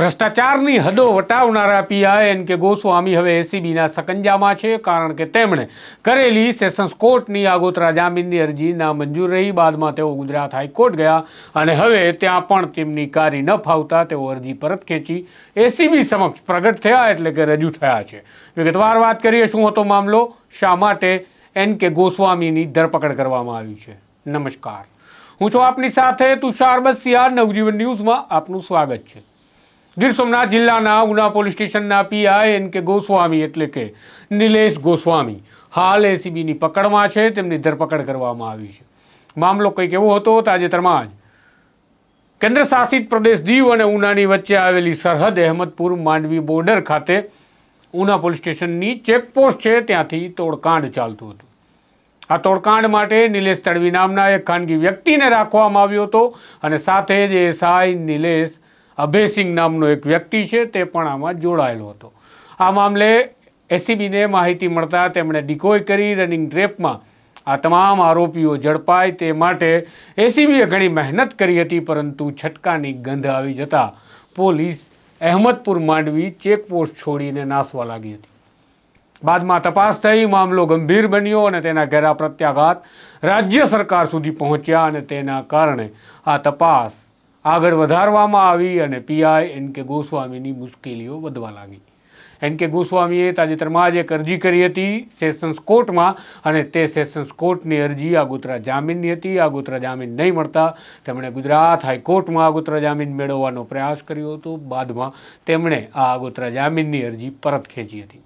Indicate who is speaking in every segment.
Speaker 1: ભ્રષ્ટાચારની હદો વટાવનારા PI N K Goswami હવે એસીબીના સકંજામાં છે, કારણ કે તેમણે કરેલી સેશન્સ કોર્ટની આગોતરા જામીનની અરજી નામંજૂર રહી બાદમાં તેઓ ગુજરાત હાઈકોર્ટ ગયા અને હવે ત્યાં પણ તેમની કારી ન ફાવતા તેઓ અરજી પરત ખેંચી એસીબી સમક્ષ પ્રગટ થયા એટલે કે રજૂ થયા છે. વિગતવાર વાત કરીએ, શું હતો મામલો? શા માટે એન કે ગોસ્વામીની ધરપકડ કરવામાં આવી છે? નમસ્કાર. હું છું આપની સાથે તુષાર બસિયા, નવજીવન ન્યૂઝમાં આપનું સ્વાગત છે. ગીર સોમનાથ જિલ્લાના ઉના પોલીસ સ્ટેશનના પીઆઈ એન કે ગોસ્વામી એટલે કે નિલેશ ગોસ્વામી. હાલ એસીબીની પકડમાં છે, તેમની ધરપકડ કરવામાં આવી છે. મામલો કંઈક એવો હતો, તાજેતરમાં જ કેન્દ્ર શાસિત પ્રદેશ દીવ અને ઉનાની વચ્ચે આવેલી સરહદ અહેમદપુર માંડવી બોર્ડર ખાતે ઉના પોલીસ સ્ટેશનની ચેકપોસ્ટ છે, ત્યાંથી તોડકાંડ ચાલતું હતું. આ તોડકાંડ માટે નિલેશ તડવી નામના એક ખાનગી વ્યક્તિને રાખવામાં આવ્યો હતો અને સાથે જ એસઆઈ નિલેશ અભયસિંહ નામનો એક વ્યક્તિ છે, તે પણ આમાં જોડાયેલો હતો. આ મામલે એસીબીને માહિતી મળતા તેમણે ડિકોય કરી રનિંગ ટ્રેપમાં. આ તમામ આરોપીઓ ઝડપાય તે માટે એસીબીએ ઘણી મહેનત કરી હતી, પરંતુ છટકાની ગંધ આવી જતા પોલીસ અહેમદપુર માંડવી ચેકપોસ્ટ છોડીને નાસવા લાગી હતી. બાદમાં તપાસ થઈ, મામલો ગંભીર બન્યો અને તેના ઘેરા પ્રત્યાઘાત રાજ્ય સરકાર સુધી પહોંચ્યા અને તેના કારણે આ તપાસ આગળ વધારવામાં આવી અને પીઆઈ એન કે ગોસ્વામીની મુશ્કેલીઓ વધવા લાગી. એન કે ગોસ્વામીએ તાજેતરમાં જ અરજી કરી હતી સેશન્સ કોર્ટમાં અને તે સેશન્સ કોર્ટની અરજી આગોતરા જામીનની હતી. આગોતરા જામીન નહીં મળતા તેમણે ગુજરાત હાઈકોર્ટમાં આગોતરા જામીન મેળવવાનો પ્રયાસ કર્યો હતો. બાદમાં તેમણે આ આગોતરા જામીનની અરજી પરત ખેંચી હતી.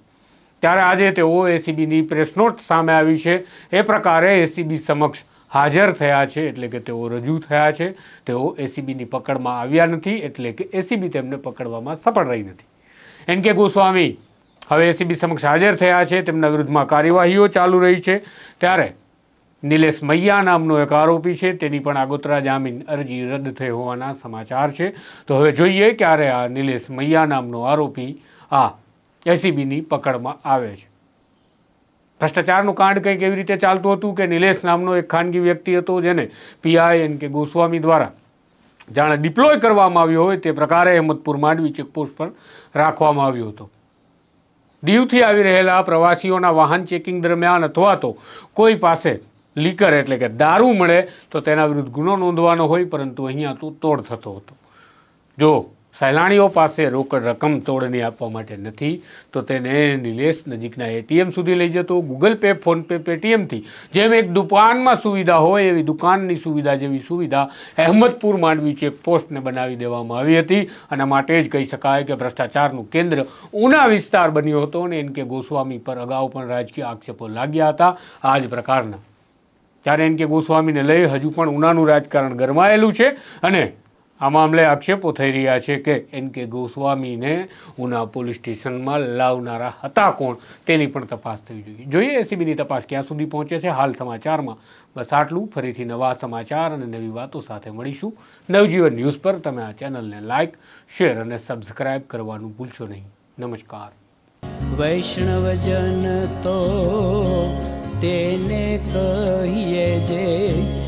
Speaker 1: ત્યારે આજે તેઓ એસીબીની પ્રેસ નોટ સામે આવી છે. એ પ્રકારે એસીબી સમક્ષ હાજર થયા છે એટલે કે તેઓ રજૂ થયા છે. તેઓ એસીબીની પકડમાં આવ્યા નથી એટલે કે એસીબી તેમને પકડવામાં સફળ રહી નથી. એન કે ગોસ્વામી, હવે એસીબી સમક્ષ હાજર થયા છે, તેમના વિરુદ્ધમાં કાર્યવાહીઓ ચાલુ રહી છે. ત્યારે નિલેશ મૈયા નામનો એક આરોપી છે, તેની પણ આગોતરા જામીન અરજી રદ થઈ હોવાના સમાચાર છે. તો હવે જોઈએ ક્યારે આ નિલેશ મૈયા નામનો આરોપી આ એસીબીની પકડમાં આવે છે. ભ્રષ્ટાચારનું કાંડ કંઈક એવી રીતે ચાલતું હતું કે નિલેશ નામનો એક ખાનગી વ્યક્તિ હતો જેને પીઆઈ એન કે ગોસ્વામી દ્વારા જાણે ડિપ્લોય કરવામાં આવ્યો હોય તે પ્રકારે અહેમદપુર માંડવી ચેકપોસ્ટ પર રાખવામાં આવ્યો હતો. દીવથી આવી રહેલા પ્રવાસીઓના વાહન ચેકિંગ દરમિયાન અથવા તો કોઈ પાસે લીકર એટલે કે દારૂ મળે તો તેના વિરુદ્ધ ગુનો નોંધવાનો હોય પરંતુ અહીંયા તો તોડ થતો હતો. જો સહેલાણીઓ પાસે રોકડ રકમ તોડની આપવા માટે નથી, તો તેને નિલેશ નજીકના એટીએમ સુધી લઈ જતો ગૂગલ પે ફોનપે પેટીએમથી જેમ એક દુકાનમાં સુવિધા હોય એવી દુકાનની સુવિધા જેવી સુવિધા અહેમદપુર માંડવી ચેકપોસ્ટને બનાવી દેવામાં આવી હતી. અને માટે જ કહી શકાય કે ભ્રષ્ટાચારનું કેન્દ્ર ઉના વિસ્તાર બન્યો હતો અને એન કે ગોસ્વામી પર અગાઉ પણ રાજકીય આક્ષેપો લાગ્યા હતા. આ જ પ્રકારના. ત્યારે એન કે ગોસ્વામીને લઈ હજુ પણ ઉનાનું રાજકારણ ગરમાયેલું છે અને આ મામલે આક્ષેપો થઈ રહ્યા છે કે એન કે ગોસ્વામીને ઉના પોલીસ સ્ટેશનમાં લાવનારા હતા કોણ તેની પણ તપાસ થવી જોઈએ. જોઈએ એસીબીની તપાસ ક્યાં સુધી પહોંચે છે હાલ સમાચારમાં. બસ આટલું. ફરીથી નવા સમાચાર અને નવી વાતો સાથે મળીશું. નવજીવન ન્યૂઝ પર તમે આ ચેનલને લાઇક શેર અને સબસ્ક્રાઇબ કરવાનું ભૂલશો નહીં. નમસ્કાર.
Speaker 2: વૈષ્ણવજન તો તેને કહીએ જે